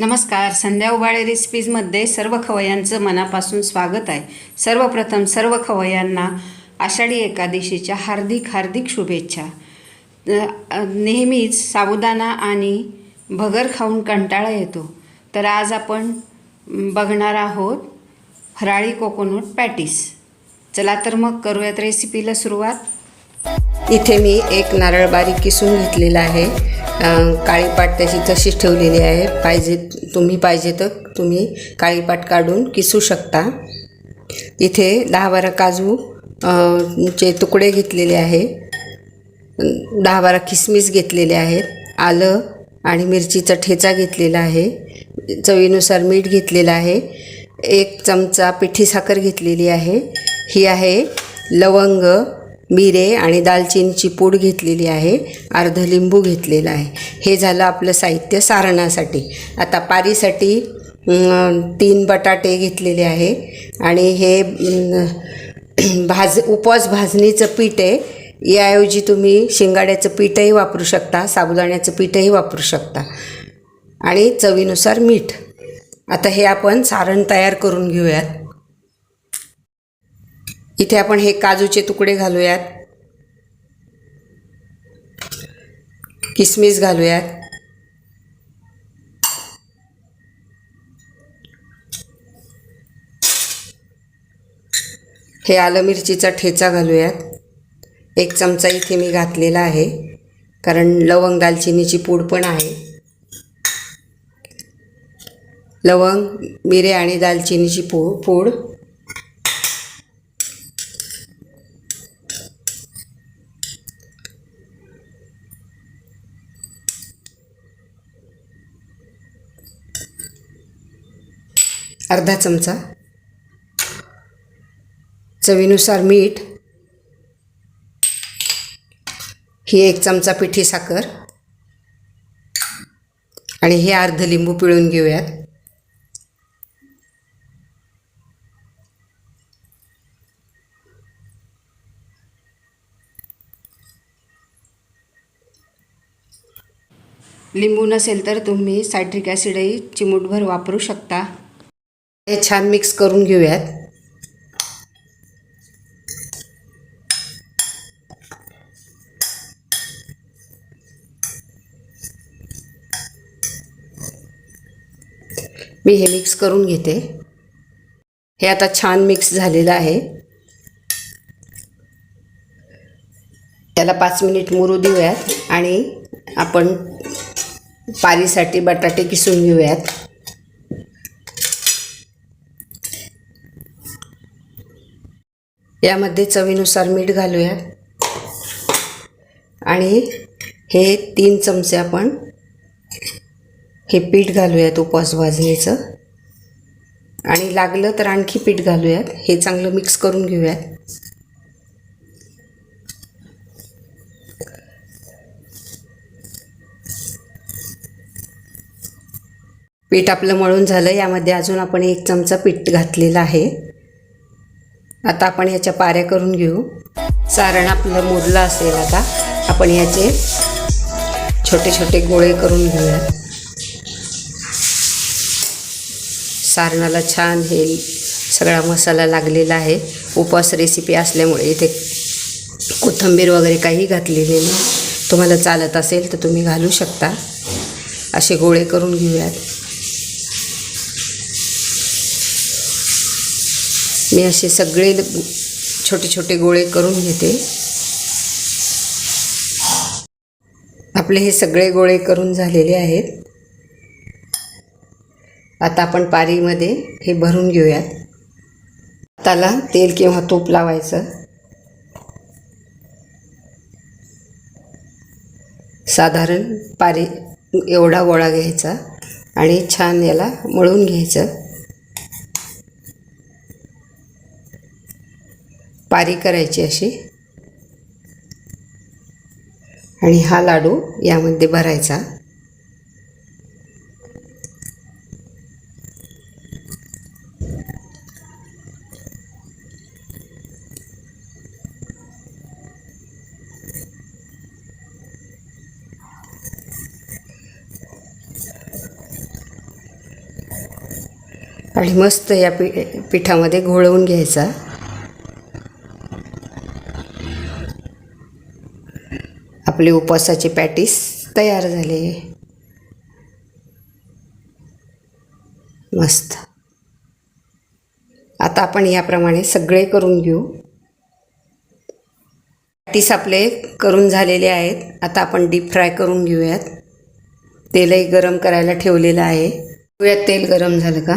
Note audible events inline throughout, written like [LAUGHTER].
नमस्कार संध्या उबाळे रेसिपीजमध्ये सर्व खवयांचं मनापासून स्वागत आहे. सर्वप्रथम सर्व खवयांना आषाढी एकादशीच्या हार्दिक हार्दिक शुभेच्छा. नेहमीच साबुदाणा आणि भगर खाऊन कंटाळा येतो. तर आज आपण बघणार आहोत हराळी कोकोनट पॅटीस. चला तर मग करूयात रेसिपीला सुरुवात. इथे मी एक नारळ बारीक किसून घेतलेला आहे. काळी पाट त्याची तशीच ठेवलेली आहे. पाहिजे तुम्ही पाहिजे तर तुम्ही काळी पाट काढून किसू शकता. इथे दहा बारा काजू चे तुकडे घेतलेले आहे. दहा बारा किसमिस घेतलेले आहेत. आलं आणि मिरचीचा ठेचा घेतलेला आहे. चवीनुसार मीठ घेतलेलं आहे. एक चमचा पिठी साखर घेतलेली आहे. ही आहे लवंग मिरे आणि दालचिनीची पूड घेतलेली आहे अर्ध लिंबू घेतलेला आहे. हे झालं आपलं साहित्य सारणासाठी. आता पारीसाठी तीन बटाटे घेतलेले आहे आणि हे [CLEARS THROAT] भाज उपवास भाजणीचं पीठ आहे. याऐवजी तुम्ही शिंगाड्याचं पीठही वापरू शकता साबुदाण्याचं पीठही वापरू शकता. आणि चवीनुसार मीठ. आता हे आपण सारण तयार करून घेऊयात. इथे आपण हे काजूचे तुकडे घालूयात. किसमिस घालूयात. हे आलं मिरचीचा ठेचा घालूयात. एक चमचा इथे मी घातलेला आहे कारण लवंग दालचिनीची पूड पण आहे. लवंग मिरे आणि दालचिनीची पू पूड अर्धा चमचा. चवीनुसार मीठ. ही एक चमचा पिठी साखर. आणि हे अर्ध लिंबू पिळून घेऊयात. लिंबू नसेल तर तुम्ही सायट्रिक ॲसिडही चिमूटभर वापरू शकता. हे छान मिक्स करून घेऊयात. मी हे मिक्स करून घेते. हे आता छान मिक्स झालेलं आहे. त्याला पाच मिनिट मुरू देऊयात आणि आपण पारीसाठी बटाटे किसून घेऊयात. यामध्ये चवीनुसार मीठ घालूयात. आणि हे तीन चमचे आपण हे पीठ घालूयात उपवास भाजणीचं. आणि लागलं तर आणखी पीठ घालूयात. हे चांगलं मिक्स करून घेऊयात. पीठ आपलं मळून झालं. यामध्ये अजून आपण एक चमचा पीठ घातलेला आहे. आता आपण याच्या पाऱ्या करून घेऊ. सारण आपलं मुरलं असेल आता. आपण याचे छोटे छोटे गोळे करून घेऊयात सारणाला छान हे सगळा मसाला लागलेला आहे. उपवास रेसिपी असल्यामुळे इथे कोथिंबीर वगैरे काही घातलेले नाही. तुम्हाला चालत असेल तर तुम्ही घालू शकता. असे गोळे करून घेऊयात. मी असे सगळे छोटे छोटे गोळे करून घेते. आपले हे सगळे गोळे करून झालेले आहेत. आता आपण पारीमध्ये हे भरून घेऊयात. त्याला तेल किंवा तूप लावायचं. साधारण पारी एवढा गोळा घ्यायचा आणि छान याला मळून घ्यायचं. पारी करायची अशी. आणि हा लाडू यामध्ये भरायचा. आणि मस्त या पी पिठामध्ये घोळवून घ्यायचा. आपली उपवासाची पॅटीस तयार झाली. मस्त. आता आपण याप्रमाणे सगळे करून घेऊ. पॅटीस आपले करून झालेले आहेत. आता आपण डीप फ्राय करून घेऊयात. तेलही गरम करायला ठेवलेलं आहे. बघूयात तेल गरम झालं का?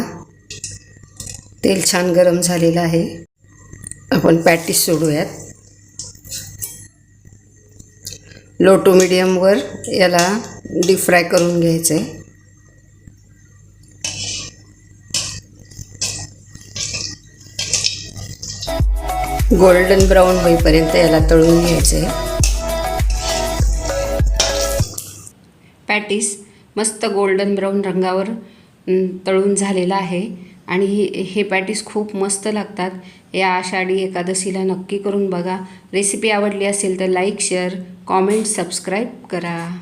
तेल छान गरम झालेलं आहे. आपण पॅटीस सोडूयात. लो टू मिडियमवर याला डीप फ्राय करून घ्यायचं. आहे गोल्डन ब्राऊन होईपर्यंत याला तळून घ्यायचं. आहे पॅटीस मस्त गोल्डन ब्राऊन रंगावर तळून झालेला आहे. आणि हे हे पॅटीस खूप मस्त लागतात. या आषाढी एकादशीला नक्की करून बघा. रेसिपी आवडली असेल तर लाईक शेअर कॉमेंट सबस्क्राईब करा.